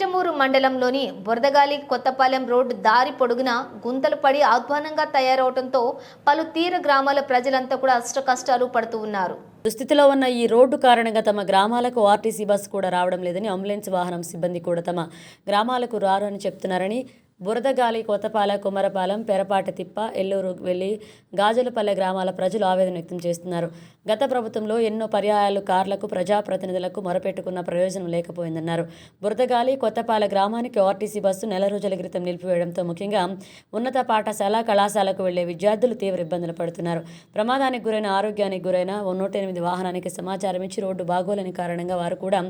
చిట్టమూరు మండలంలోని బురదగాలి కొత్తపాలెం రోడ్డు దారి పొడుగున గుంతలు పడి అధ్వానంగా తయారవడంతో పలు తీర గ్రామాల ప్రజలంతా కూడా అష్టకష్టాలు పడుతూ ఉన్నారు. దుస్థితిలో ఉన్న ఈ రోడ్డు కారణంగా తమ గ్రామాలకు ఆర్టీసీ బస్సు కూడా రావడం లేదని అంబులెన్స్ వాహనం సిబ్బంది కూడా తమ గ్రామాలకు రారు అని చెప్తున్నారని బురదగాలి కొత్తపాల కుమరపాలెం పెరపాటి తిప్ప ఎల్లూరు వెళ్ళి గాజులపల్లె గ్రామాల ప్రజలు ఆవేదన వ్యక్తం చేస్తున్నారు. గత ప్రభుత్వంలో ఎన్నో పర్యాయాలు కార్లకు ప్రజాప్రతినిధులకు మొరపెట్టుకున్న ప్రయోజనం లేకపోయిందన్నారు. బురదగాలి కొత్తపాల గ్రామానికి ఆర్టీసీ బస్సు నెల రోజుల క్రితం నిలిపివేయడంతో ముఖ్యంగా ఉన్నత పాఠశాల కళాశాలకు వెళ్ళే విద్యార్థులు తీవ్ర ఇబ్బందులు పడుతున్నారు. ప్రమాదానికి గురైన ఆరోగ్యానికి గురైన ఓ నూట ఎనిమిది వాహనానికి సమాచారం ఇచ్చి రోడ్డు బాగోలేని కారణంగా వారు కూడా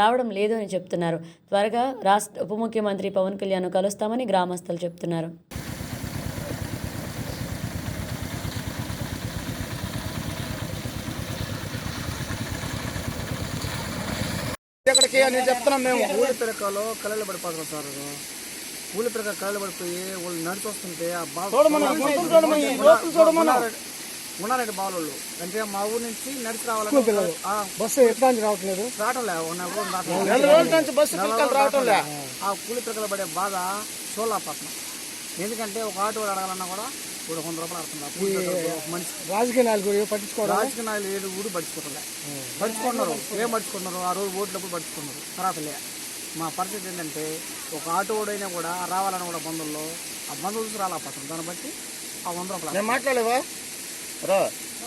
రావడం లేదు అని చెప్తున్నారు. త్వరగా రాష్ట్ర ఉప ముఖ్యమంత్రి పవన్ కళ్యాణ్ కలుస్తామని గ్రామస్తులు చెప్తున్నారు. ఎక్కడికి అని చెప్తున్నాం మేము. సార్. పిడక కళ్ళలో పడిపోయి వాళ్ళు నడిచి వస్తుంటే ఆ. ఉన్నారండి బాలోళ్ళు. అంటే మా ఊరు నుంచి నడిచి రావాలంటే ఆ, బస్సు నుంచి రావట్లేదు. రావటం లే ఉన్న రోజు రావటం నెల రోజుల నుంచి బస్సు పిల్లలు రావటం లే. ఆ కూలి పిడకలు పడే బాధ చూడలేకపోతున్నాం ఎందుకంటే ఒక ఆటో అడగాలన్నా కూడా ఇప్పుడు వంద రూపాయలు ఒక మనిషి రాజకీయ నాయకులు పట్టించుకోవడం? రాజకీయ నాయకులు ఏడు ఊరు పడుచుకోవట్లే పడుచుకున్నారు ఏం పడుచుకున్నారు ఆ రోజు ఓట్లప్పుడు పడుచుకున్నారు తర్వాత లే. మా పరిస్థితి ఏంటంటే ఒక ఆటో ఓడైనా కూడా రావాలని కూడా బంధువుల్లో ఆ బంధువులు చూసి రాలేకపోతాం దాన్ని బట్టి ఆ వంద రూపాయలు నేను మాట్లాడలేవా? రా.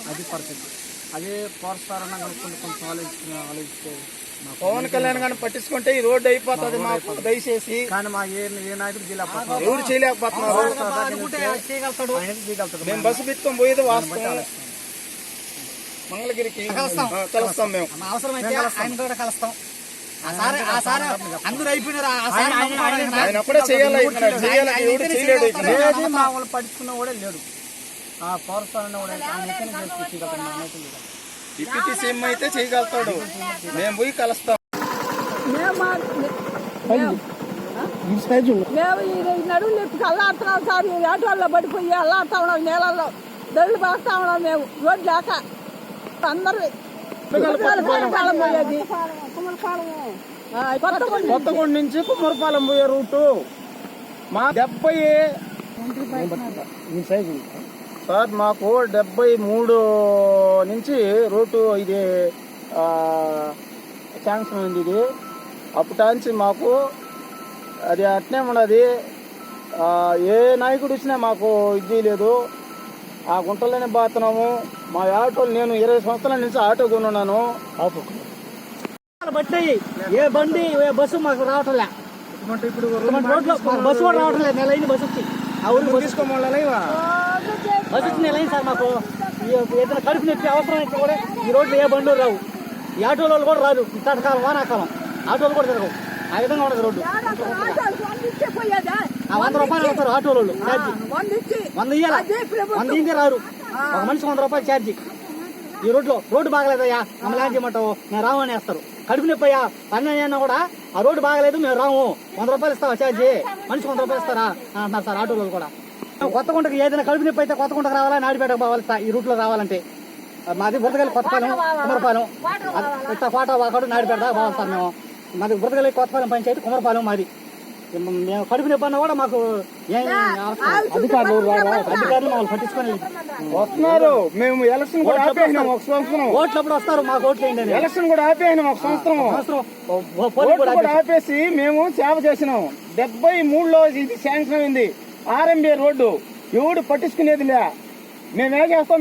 అది పరిస్థితి. అదే అన్న కనుక్కుంటే కొంచెం ఆలోచించుకుని ఆలోచిస్తే పవన్ కళ్యాణ్ గారిని పట్టించుకుంటే ఈ రోడ్డు అయిపోతుంది మాకు దయచేసి. కానీ మా ఏ ఏ నాయకుడు చేయలేకపోతున్నారు? ఎవరు చేయలేకపోతున్నారు మేము బస్సు పెట్టుకొని పోయేది వాస్తవం మంగళగిరికి కలుస్తాం. మేము. అవసరమైతే ఆయన కూడా కలుస్తాం. ఆ సార్ ఆ సార్ అందరూ అయిపోయినారు. ఆ సార్ నమ్ముకోవడానికి ఆయన ఒక్కడే చేయాలి ఇక్కడ. చేయాలి ఎవరు చేయలేడు ఇక్కడ. ఏది మా వాళ్ళు పట్టించుకున్న కూడా లేడు. ఆ పవర్ కూడా. డిప్యూటీ సీఎం అయితే చేయగలుగుతాడు. మేము పోయి కలుస్తాం. మేము ఈ నడువులు ఎత్తుకు అల్లాడుతున్నాం సార్. ఆటోల్లో పడిపోయి అల్లాడుతా ఉన్నాం నీళ్ళల్లో దొడ్లు బాగుతా ఉన్నాం మేము. రోడ్డు లేక. అందరూ కొత్తగూడ నుంచి. కుమ్మరపాలెం పోయే రూటు. మా డెబ్బై సార్ మాకు డెబ్బై మూడు నుంచి రూటు ఇది ఆ, శాంక్షన్ అయింది ఇది. అప్పటాంచి మాకు అది అట్నే ఉన్నది. ఏ నాయకుడు వచ్చినా మాకు ఇది లేదు. ఆ గుంటలోనే బాతున్నాము. మా ఆటోలు నేను ఇరవై సంవత్సరాల నుంచి ఆటో కొనున్నాను. బట్టి ఏ బండి ఏ బస్సు మాకు రావట్లే. ఇప్పుడు బస్సు కూడా రావట్లేదు నెల అయింది బస్సు వచ్చి ఆ ఊరికి బస్సు. తీసుకోమని బస్సు వచ్చి సార్ మాకు. ఏదైనా కడుపు నొప్పి అవసరం అయితే కూడా ఈ రోడ్లు ఏ బండ్లు రావు. ఈ ఆటోల వాళ్ళు కూడా రాదు. ఇట్టకాలం వానాకాలం. ఆటోలు కూడా తిరగవు. ఆ విధంగా ఉండదు రోడ్డు. ఆ వంద రూపాయలు వస్తారు ఆటోల వాళ్ళు ఛార్జీ. వంద ఇయ్యాల? వంద ఇంకే రారు ఒక మనిషికి వంద రూపాయలు ఛార్జీ. ఈ రోడ్లో రోడ్డు బాగలేదయ్యా. మమ్మల్ని ఏం చేయమంటావు మేము రాము అని వేస్తారు. కడుపు నొప్పయ్యా పని అయినా కూడా ఆ రోడ్డు బాగలేదు మేము రాము. వంద రూపాయలు ఇస్తావా ఛార్జీ? మనిషి వంద రూపాయలు ఇస్తారా? అంటున్నారు సార్ ఆటోలో కూడా. కొత్తగుంటకి ఏదైనా కడుపు నొప్పి అయితే కొత్తగుంటకు రావాలా? నాడిపేటకు పోవాలి సార్. ఈ రూట్లో రావాలంటే. మాది బురదగల్లి కొత్తపాలెం కుమరపాలెం. ఇట్లా కోట వాకాడు నాడిపేట దాకా పోవాలి సార్ మేము. మాది బురదగల్లి కొత్తపాలెం పంచాయతీ కుమరపాలెం మాది. మేము కడుపు నొప్పి అన్నా కూడా మాకు అధికారులు అధికారులు మమ్మల్ని పట్టించుకొని వస్తున్నారు. మేము ఎలక్షన్ కూడా ఆపేసినాం ఒక సంవత్సరం. ఓట్లప్పుడు వస్తారు మాకు ఓట్లు అని. ఎలక్షన్ కూడా ఆపేసినాం ఒక సంవత్సరం. ఓట్లు కూడా కూడా ఆపేసి మేము సేవ చేసినాం. డెబ్బై మూడులో ఇది శాంక్షన్ అయింది. ఆర్ఎంబీ రోడ్డు ఎవడు పట్టించుకునేది లే. మేము ఏం చేస్తాం?